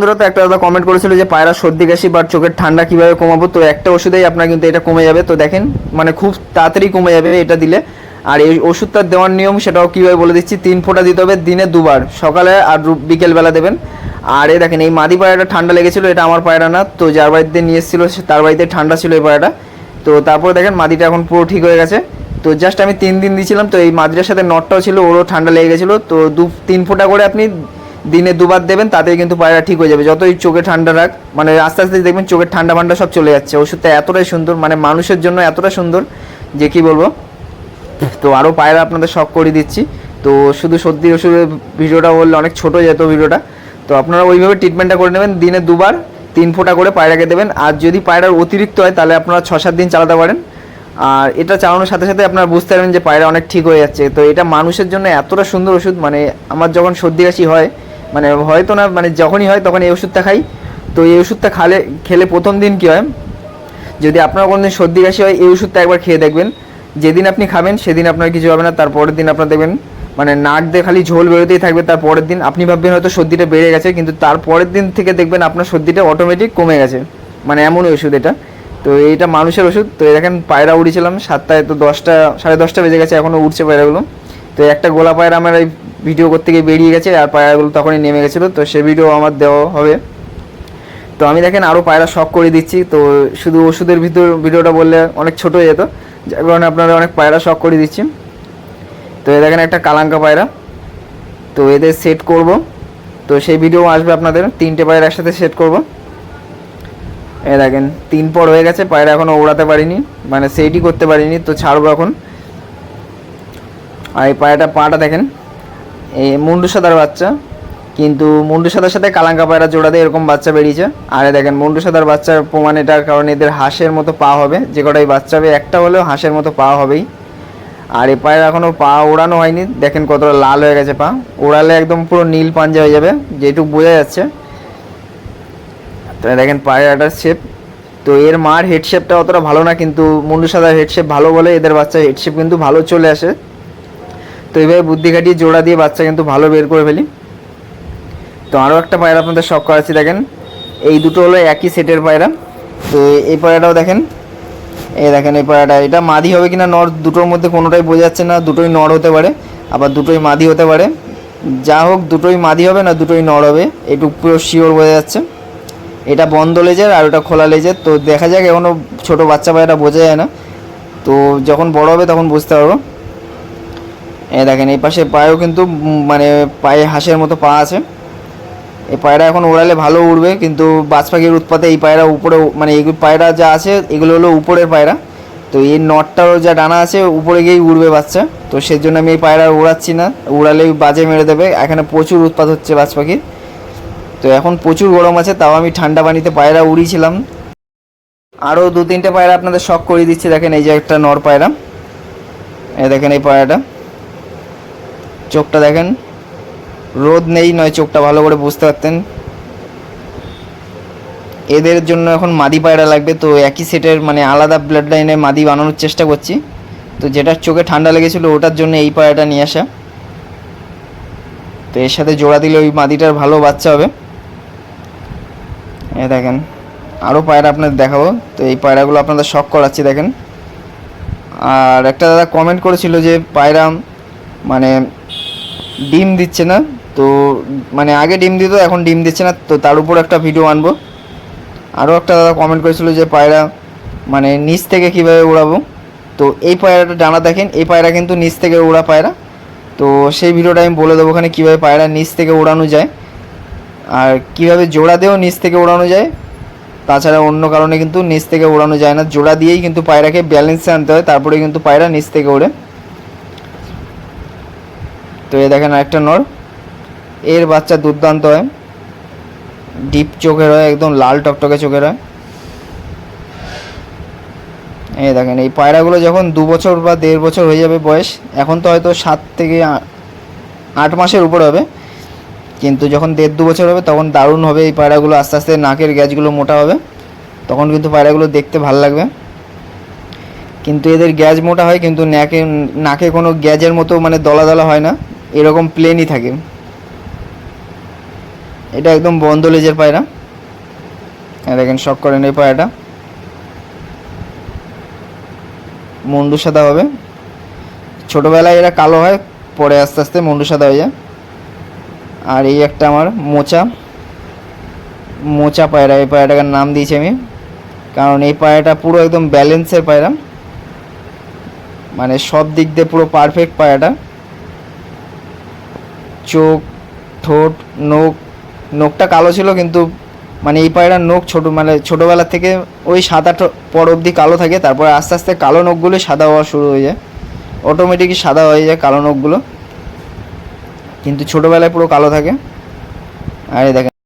বন্ধুরা, তো একটা দাদা কমেন্ট করেছিল যে পায়রা সর্দি, কাশি বা চোখের ঠান্ডা কীভাবে কমাবো? তো একটা ওষুধেই আপনার কিন্তু এটা কমে যাবে। তো দেখেন মানে খুব তাড়াতাড়ি কমে যাবে এটা দিলে। আর এই ওষুধটা দেওয়ার নিয়ম সেটাও কীভাবে বলে দিচ্ছি, তিন ফোঁটা দিতে হবে, দিনে দুবার। সকালে আর বিকেলবেলা দেবেন। আর এই দেখেন, এই মাদি পায়রাটা ঠান্ডা লেগেছিল, এটা আমার পায়রা না। তো যার বাড়িতে নিয়ে এসেছিল তার বাড়িতে ঠান্ডা ছিল এই পায়রাটা। তো তারপরে দেখেন, মাদিটা এখন পুরো ঠিক হয়ে গেছে। তো জাস্ট আমি তিন দিন দিয়েছিলাম তো এই মাদিটার সাথে নটটাও ছিল, ওরও ঠান্ডা লেগে গেছিল। তো দু তিন ফোঁটা করে আপনি দিনে দুবার দেবেন, তাতেই কিন্তু পায়রা ঠিক হয়ে যাবে। যতই চোখে ঠান্ডা রাখ মানে আস্তে আস্তে দেখবেন চোখের ঠান্ডা ফান্ডা সব চলে যাচ্ছে। ওষুধটা এতটাই সুন্দর মানে মানুষের জন্য এতটা সুন্দর যে কি বলব? তো আরও পায়রা আপনাদের শখ করে দিচ্ছি। তো শুধু সর্দি ওষুধের ভিডিওটা বললে অনেক ছোট যেত ভিডিওটা। তো আপনারা ওইভাবে ট্রিটমেন্টটা করে নেবেন, দিনে দুবার তিন ফোঁটা করে পায়রাকে দেবেন। আর যদি পায়রার অতিরিক্ত হয়, তাহলে আপনারা ছ সাত দিন চালাতে পারেন। আর এটা চালানোর সাথে সাথে আপনারা বুঝতে পারবেন যে পায়রা অনেক ঠিক হয়ে যাচ্ছে। তো এটা মানুষের জন্য এতটা সুন্দর ওষুধ মানে আমার যখন সর্দি কাশি হয় মানে হয়তো না মানে যখনই হয় তখন এই ওষুধটা খাই। তো এই ওষুধটা খালে, খেলে প্রথম দিন কী হয়, যদি আপনার কোনোদিন সর্দি কাশি হয়, এই ওষুধটা একবার খেয়ে দেখবেন। যেদিন আপনি খাবেন, সেদিন আপনার কিছু হবে না তার পরের দিন আপনার দেখবেন মানে নাক দিয়ে খালি ঝোল বেরোতেই থাকবে তার পরের দিন আপনি ভাববেন হয়তো সর্দিটা বেড়ে গেছে, কিন্তু তার পরের দিন থেকে দেখবেন আপনার সর্দিটা অটোমেটিক কমে গেছে। মানে এমন ওষুধ এটা। তো এইটা মানুষের ওষুধ। তো দেখেন, পায়রা উড়িয়েছিলাম, সাতটায় তো দশটা, সাড়ে দশটা বেজে গেছে এখনও উঠছে পায়রাগুলো। তো একটা গোলা পায়রা আমার এই ভিডিও করতে গিয়ে বেরিয়ে গেছে আর পায়রাগুলো তখনই নেমে গেছিল, তো সে ভিডিও আমার দেওয়া হবে। তো আমি দেখেন আরও পায়রা শখ করে দিচ্ছি, তো শুধু ওষুধের ভিতর, ভিডিওটা বললে অনেক ছোট হয়ে যেত, যার কারণে আপনারা অনেক পায়রা শখ করে দিচ্ছি। তো এ দেখেন একটা কালাঙ্কা পায়রা, তো এদের সেট করব। তো সেই ভিডিও আসবে আপনাদের, তিনটে পায়রা একসাথে সেট করব। এ দেখেন, তিন পর হয়ে গেছে, পায়রা এখনও ওড়াতে পারিনি মানে সেটই করতে পারিনি, তো ছাড়বো এখন। আর এই পায়রাটা পাটা দেখেন এই মুন্ডু সাদার বাচ্চা। কিন্তু মুন্ডু সাদার সাথে কালাঙ্কা পায়রা জোড়া দিয়ে এরকম বাচ্চা বেরিয়েছে। আর দেখেন, মুন্ডু সাদার বাচ্চার প্রমাণ এটার কারণে এদের হাঁসের মতো পা হবে। যে কটাই বাচ্চা হবে, একটা হলেও হাঁসের মতো পা হবেই। আর এ পায়ের এখনও পা ওড়ানো হয়নি। দেখেন কতটা লাল হয়ে গেছে পা। ওড়ালে একদম পুরো নীল পাঞ্জা হয়ে যাবে, যেটুকু বোঝা যাচ্ছে। তো দেখেন পায়রাটার শেপ তো এর মার হেডশেপটা অতটা ভালো না, কিন্তু মুন্ডু সাদার হেডশেপ ভালো বলে এদের বাচ্চা হেডশেপ কিন্তু ভালো চলে আসে। তো এইভাবে বুদ্ধি খাটিয়ে জোড়া দিয়ে বাচ্চা কিন্তু ভালো বের করে ফেলি। তো আরও একটা পায়রা আপনাদের শখ করাচ্ছি, দেখেন। এই দুটো হলো একই সেটের পায়রা। তো এই পায়রাটাও দেখেন। এই দেখেন এই পায়রাটা। এটা মাদি হবে কিনা নর দুটোর মধ্যে কোনোটাই বোঝা যাচ্ছে না, দুটোই নর হতে পারে, আবার দুটোই মাদি হতে পারে। যা হোক, দুটোই মাদি হবে না, দুটোই নর হবে, এটুকু পুরো শিওর বোঝা যাচ্ছে। এটা বন্ধ লেজের আর ওটা খোলা লেজের তো দেখা যাক এখনও ছোটো বাচ্চা পায়রা বোঝা যায় না। তো যখন বড় হবে তখন বুঝতে পারব। এই দেখেন, এই পাশে পায়েও কিন্তু মানে পায়ে হাঁসের মতো পা আছে। এই পায়রা এখন ওড়ালে ভালো উড়বে, কিন্তু বাজ পাখির উৎপাতে এই পায়রা উপরে মানে এই পায়রা যা আছে, এগুলো হলো উপরের পায়রা। তো এই নটটারও যা ডানা আছে, উপরে গিয়েই উড়বে বাচ্চা। তো সেই জন্য আমি এই পায়রা উড়াচ্ছি না, উড়ালেই বাজে মেরে দেবে। এখানে প্রচুর উৎপাত হচ্ছে বাজ পাখির তো এখন প্রচুর গরম আছে, তাও আমি ঠান্ডা পানিতে পায়রা উড়িয়েছিলাম। আরও দু তিনটে পায়রা আপনাদের শখ করিয়ে দিচ্ছি, দেখেন এই যে একটা নর পায়রা। দেখেন এই পায়রাটা। চোখটা দেখেন। রোদ নেই, নয় চোখটা ভালো করে বুঝতে পারতেন। এদের জন্য এখন মাদি পায়রা লাগবে, তো একই সেটের মানে আলাদা ব্লাড লাইনে মাদি বানানোর চেষ্টা করছি। তো যেটার চোখে ঠান্ডা লেগেছিলো, ওটার জন্য এই পায়রাটা নিয়ে আসা। তো এর সাথে জোড়া দিলে ওই মাদিটার ভালো বাচ্চা হবে। এ দেখেন আরও পায়রা আপনাদের দেখাবো। তো এই পায়রাগুলো আপনাদের শখ করাচ্ছি, দেখেন। আর একটা দাদা কমেন্ট করেছিল যে পায়রা মানে ডিম দিচ্ছে না, তো মানে আগে ডিম দিত, এখন ডিম দিচ্ছে না, তো তার উপর একটা ভিডিও আনব। আরও একটা দাদা কমেন্ট করেছিল যে, পায়রা মানে নিচ থেকে কীভাবে উড়াবো? তো এই পায়রাটা ডানা দেখেন, এই পায়রা কিন্তু নিচ থেকে উড়া পায়রা। তো সেই ভিডিওটা আমি বলে দেবো ওখানে কীভাবে পায়রা নিচ থেকে ওড়ানো যায়। আর কীভাবে জোড়া দিয়েও নিচ থেকে ওড়ানো যায়, তাছাড়া অন্য কারণে কিন্তু নিচ থেকে ওড়ানো যায় না। জোড়া দিয়েই কিন্তু পায়রাকে ব্যালেন্সে আনতে হয় তারপরে কিন্তু পায়রা নিচ থেকে ওড়ে। তো এ দেখেন আরেকটা নর এর বাচ্চা দুর্দান্ত হয়। ডিপ চোখের হয় একদম লাল টকটকে চোখের হয় এই দেখেন, এই পায়রাগুলো যখন দু বছর বা দেড় বছর হয়ে যাবে বয়স, এখন তো হয়তো সাত থেকে আট মাসের উপর হবে। কিন্তু যখন দেড় দু বছর হবে, তখন দারুণ হবে এই পায়রাগুলো। আস্তে আস্তে নাকের গ্যাজগুলো মোটা হবে। তখন কিন্তু পায়রাগুলো দেখতে ভালো লাগবে। কিন্তু এদের গ্যাজ মোটা হয়, কিন্তু নাকে নাকে কোনো গ্যাজের মতো মানে দলা দলা হয় না। এরকম প্লেনই থাকে। এটা একদম বন্ধ লেজের পায়রা। দেখেন শখ করেন এই পায়রাটা। মুন্ডু সাদা হবে। ছোটোবেলায় এরা কালো হয়, পরে আস্তে আস্তে মুন্ডু সাদা হয়ে যায়। আর এই একটা আমার মোচা। মোচা পায়রা, এই পায়রাটার নাম দিয়েছি আমি। কারণ এই পায়রাটা পুরো একদম ব্যালেন্সের পায়রা। মানে সব দিক দিয়ে পুরো পারফেক্ট পায়রাটা। চোখ, ঠোঁট, নখ, নখটা কালো ছিল কিন্তু মানে এই পায়রার নখ ছোটো মানে ছোটোবেলা থেকে ওই সাত আট পর অবধি কালো থাকে, তারপরে আস্তে আস্তে কালো নখগুলো সাদা হওয়া শুরু হয়ে যায়। অটোমেটিকই সাদা হয়ে যায় কালো নখগুলো। কিন্তু ছোটোবেলায় পুরো কালো থাকে। আর দেখেন।